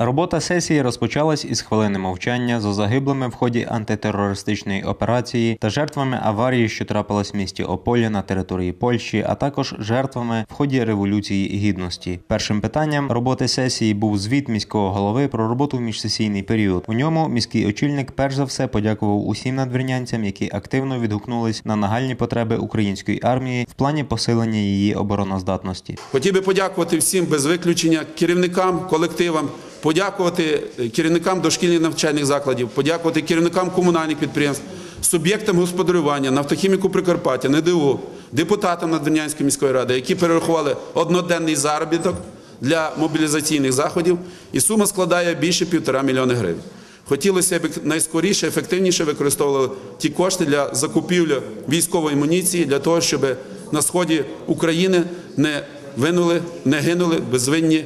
Робота сесії розпочалась із хвилини мовчання за загиблими в ході антитерористичної операції та жертвами аварії, що трапилась в місті Ополі на території Польщі, а також жертвами в ході революції гідності. Першим питанням роботи сесії був звіт міського голови про роботу в міжсесійний період. У ньому міський очільник перш за все подякував усім надвірнянцям, які активно відгукнулись на нагальні потреби української армії в плані посилення її обороноздатності. Хотів би подякувати всім без виключення керівникам, колективам, подякувати керівникам дошкільних навчальних закладів, подякувати керівникам комунальних підприємств, суб'єктам господарювання, нафтохіміку Прикарпаття, НДУ, депутатам Надвірнянської міської ради, які перерахували одноденний заробіток для мобілізаційних заходів, і сума складає більше півтора мільйони гривень. Хотілося б найскоріше, ефективніше використовували ті кошти для закупівлі військової амуніції, для того, щоб на сході України не винули, не гинули безвинні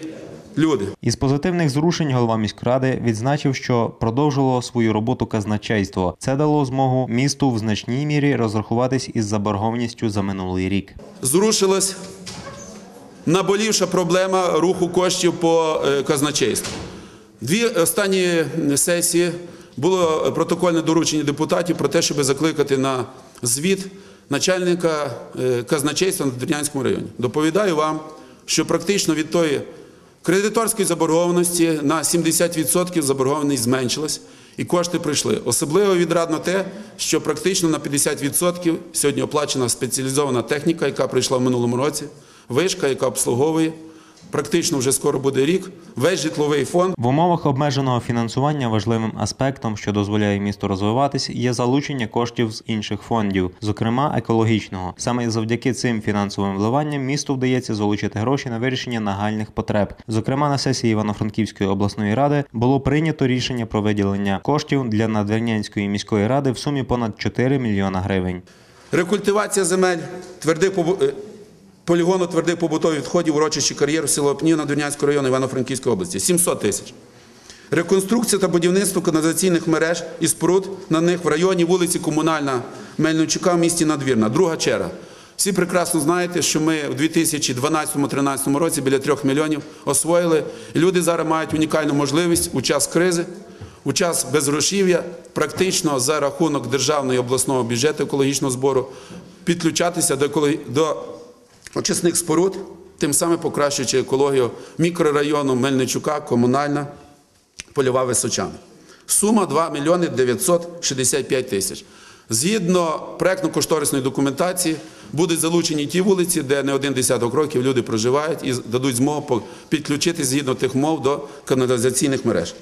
люди. Із позитивних зрушень голова міськради відзначив, що продовжило свою роботу казначейство. Це дало змогу місту в значній мірі розрахуватись із заборгованістю за минулий рік. Зрушилась наболівша проблема руху коштів по е, казначейству. Дві останні сесії було протокольне доручення депутатів про те, щоб закликати на звіт начальника е, казначейства на Дернянському районі. Доповідаю вам, що практично від тої кредиторської заборгованості на 70% заборгованість зменшилась і кошти прийшли. Особливо відрадно те, що практично на 50% сьогодні оплачена спеціалізована техніка, яка прийшла в минулому році, вишка, яка обслуговує. Практично вже скоро буде рік. Весь житловий фонд В умовах обмеженого фінансування важливим аспектом, що дозволяє місту розвиватись, є залучення коштів з інших фондів, зокрема екологічного. Саме завдяки цим фінансовим вливанням місту вдається залучити гроші на вирішення нагальних потреб. Зокрема, на сесії Івано-Франківської обласної ради було прийнято рішення про виділення коштів для Надвірнянської міської ради в сумі понад 4 мільйона гривень. Рекультивація земель, твердих е, полігону твердих побутових відходів, урочищі кар'єру село Опнів Надвірнянського району Івано-Франківської області 700 тисяч. Реконструкція та будівництво каналізаційних мереж і споруд на них в районі вулиці Комунальна Мельничука в місті Надвірна. Друга черга. Всі прекрасно знаєте, що ми в 2012-2013 році біля 3 мільйонів освоїли. І люди зараз мають унікальну можливість у час кризи у час безгрошів'я практично за рахунок державного і обласного бюджету екологічного збору підключатися до, екологі- до очисних споруд, тим самим покращуючи екологію мікрорайону Мельничука, комунальна, польова Височана. Сума 2 мільйони 965 тисяч. Згідно проектно-кошторисної документації будуть залучені ті вулиці, де не один десяток років люди проживають і дадуть змогу підключити згідно тих мов до каналізаційних мереж.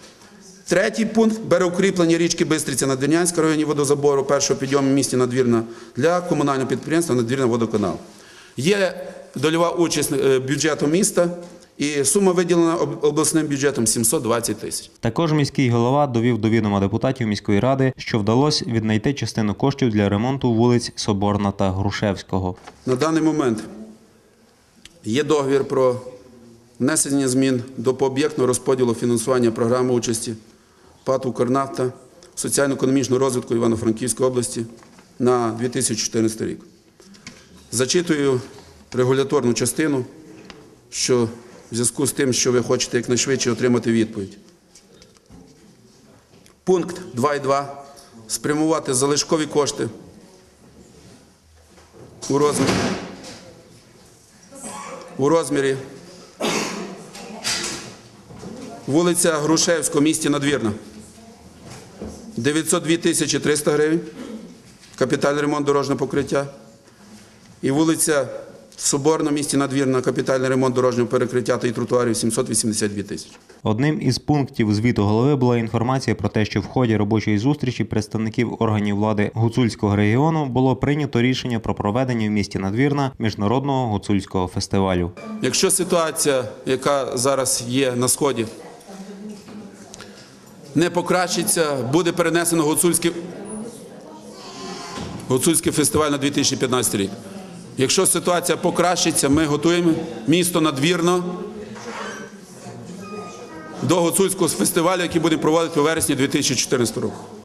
Третій пункт бере укріплення річки Бистриця Надвірнянська в районі водозабору першого підйому місті Надвірна для комунального підприємства Надвірна водоканал. Є дольова участь е, бюджету міста і сума виділена обласним бюджетом 720 тисяч. Також міський голова довів до відома депутатів міської ради, що вдалося віднайти частину коштів для ремонту вулиць Соборна та Грушевського. На даний момент є договір про внесення змін до пооб'єктного розподілу фінансування програми участі ПАТ «Укрнафта» соціально-економічного розвитку Івано-Франківської області на 2014 рік. Зачитую регуляторну частину, що в зв'язку з тим, що ви хочете якнайшвидше отримати відповідь. Пункт 2.2. Спрямувати залишкові кошти у розмірі у розмірі вулиця Грушевська, місті Надвірна. 902 тисячі 300 гривень. Капітальний ремонт дорожнього покриття. І вулиця Соборна, місті Надвірна, капітальний ремонт дорожнього перекриття та і тротуарів 782 тисячі. Одним із пунктів звіту голови була інформація про те, що в ході робочої зустрічі представників органів влади Гуцульського регіону було прийнято рішення про проведення в місті Надвірна міжнародного гуцульського фестивалю. Якщо ситуація, яка зараз є на сході, не покращиться, буде перенесено гуцульський, гуцульський фестиваль на 2015 рік. Якщо ситуація покращиться, ми готуємо місто надвірно до гуцульського фестивалю, який буде проводити у вересні 2014 року.